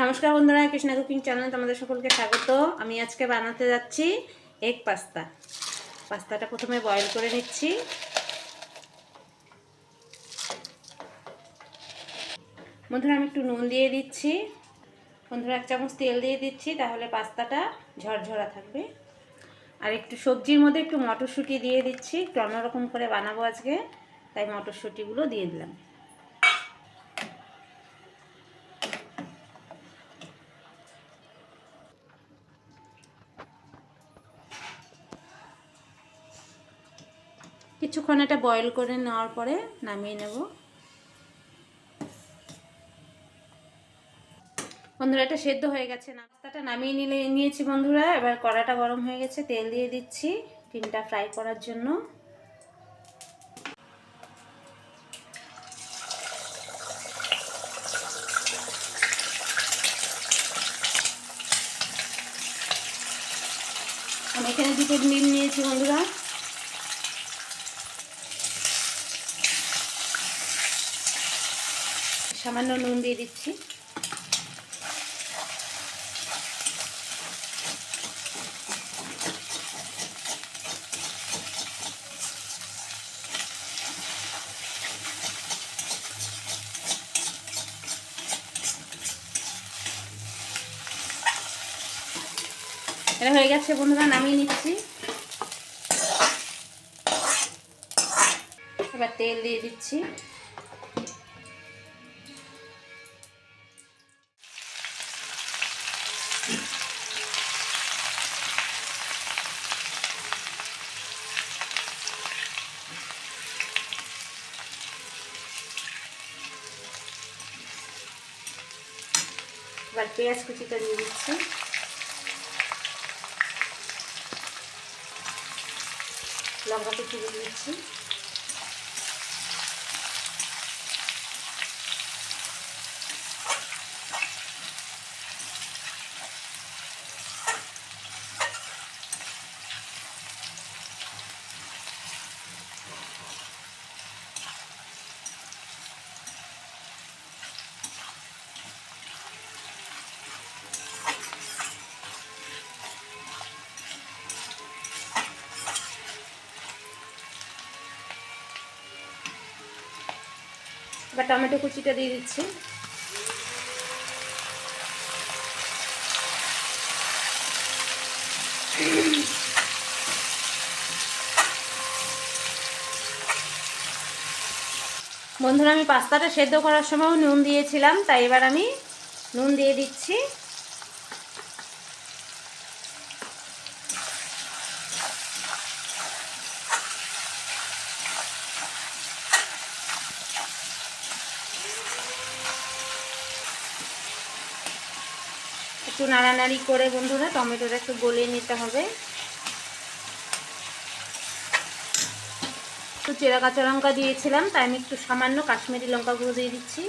নমস্কার বন্ধুরা, কৃষ্ণা কুকিং চ্যানেলে তোমাদের সকলকে স্বাগত। আমি আজকে বানাতে যাচ্ছি এগ পাস্তা। পাস্তাটা প্রথমে বয়েল করে নিচ্ছি। বন্ধুরা, আমি একটু নুন দিয়ে দিচ্ছি। বন্ধুরা, এক চামচ তেল দিয়ে দিচ্ছি, তাহলে পাস্তাটা ঝরঝরা থাকবে। আর একটু সবজির মধ্যে একটু মটরশুঁটি দিয়ে দিচ্ছি। একটু অন্যরকম করে বানাবো আজকে, তাই মটরশুঁটিগুলো দিয়ে দিলাম। কিছুক্ষণ এটা বয়েল করে নেওয়ার পরে নামিয়ে নেব। বন্ধুরা, এটা সেদ্ধ হয়ে গেছে। নাস্তাটা নামিয়ে নিলে নিয়েছি বন্ধুরা। এবার কড়াটা গরম হয়ে গেছে, তেল দিয়ে দিচ্ছি ডিমটা ফ্রাই করার জন্য। আমি এখানে দুটো ডিম নিয়েছি বন্ধুরা। সামান্য নুন দিয়ে দিচ্ছি। এটা হয়ে গেছে বন্ধুরা নামিয়ে নিচ্ছি। এবার তেল দিয়ে দিচ্ছি। এবার পেঁয়াজ কুচিটা দিয়ে দিচ্ছি। লঙ্কা কুচি দিয়ে দিচ্ছি। এবার টমেটো কুচিটা দিয়ে দিচ্ছি। বন্ধুরা, আমি পাস্তাটা সেদ্ধ করার সময়ও নুন দিয়েছিলাম, তাই এবার আমি নুন দিয়ে দিচ্ছি। একটু নাড়ানাড়ি করে বন্ধুরা টমেটোটা একটু গলিয়ে নিতে হবে। একটু চেরা কাঁচা লঙ্কা দিয়েছিলাম, তাই আমি একটু সামান্য কাশ্মীরি লঙ্কা গুঁড়ো দিয়ে দিচ্ছি।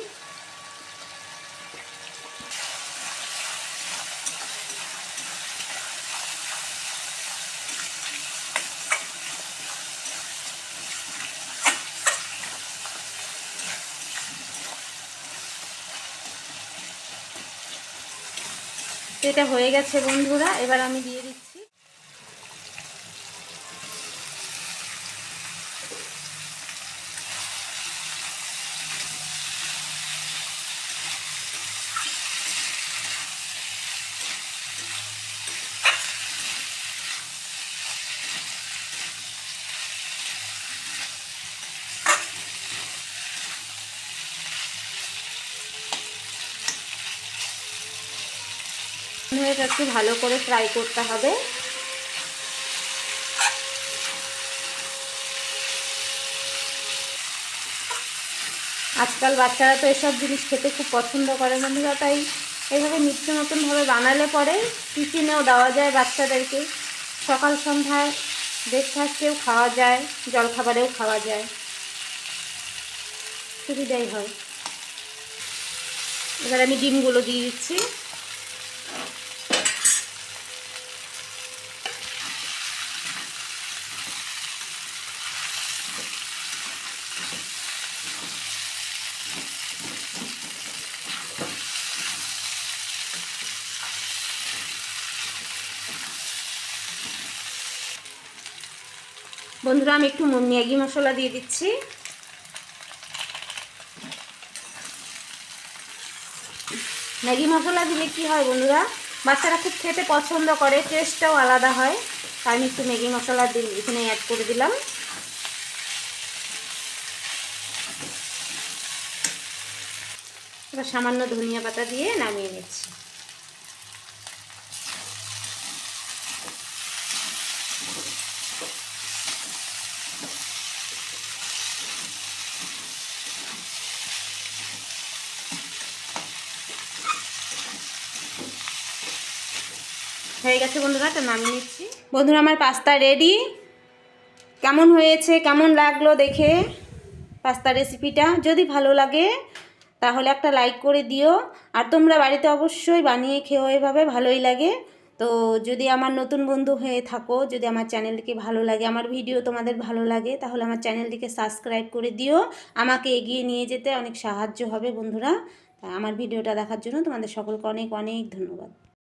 এটা হয়ে গেছে বন্ধুরা এবার আমি দিয়ে দিচ্ছি এটা একটু ভালো করে ফ্রাই করতে হবে। আজকাল বাচ্চারা তো এসব জিনিস খেতে খুব পছন্দ করে বন্ধুরা, তাই এইভাবে নিত্য নতুনভাবে বানালে পরে টিফিনেও দেওয়া যায় বাচ্চাদেরকে। সকাল সন্ধ্যায় ব্রেকফাস্টেও খাওয়া যায়, জলখাবারেও খাওয়া যায়। সুবিধাই হয়। এবার আমি ডিমগুলো দিয়ে দিচ্ছি। বন্ধুরা, আমি একটু ম্যাগি মশলা দিয়ে দিচ্ছি। ম্যাগি মশলা দিলে কি হয় বন্ধুরা, বাচ্চারা খুব খেতে পছন্দ করে, টেস্টটাও আলাদা হয়। তাই আমি একটু ম্যাগি মশলা এখানে অ্যাড করে দিলাম। এবার সামান্য ধনিয়া পাতা দিয়ে নামিয়ে নিচ্ছি। হয়ে গেছে বন্ধুরা, তো নামিয়ে নিচ্ছি। বন্ধুরা, আমার পাস্তা রেডি। কেমন হয়েছে, কেমন লাগল দেখে পাস্তা রেসিপিটা? যদি ভালো লাগে তাহলে একটা লাইক করে দিও। আর তোমরা বাড়িতে অবশ্যই বানিয়ে খেও এভাবে, ভালোই লাগে। তো যদি আমার নতুন বন্ধু হয়ে থাকো, যদি আমার চ্যানেলটিকে ভালো লাগে, আমার ভিডিও তোমাদের ভালো লাগে, তাহলে আমার চ্যানেলটিকে সাবস্ক্রাইব করে দিও। আমাকে এগিয়ে নিয়ে যেতে অনেক সাহায্য হবে বন্ধুরা। আমার ভিডিওটা দেখার জন্য তোমাদের সকলকে অনেক অনেক ধন্যবাদ।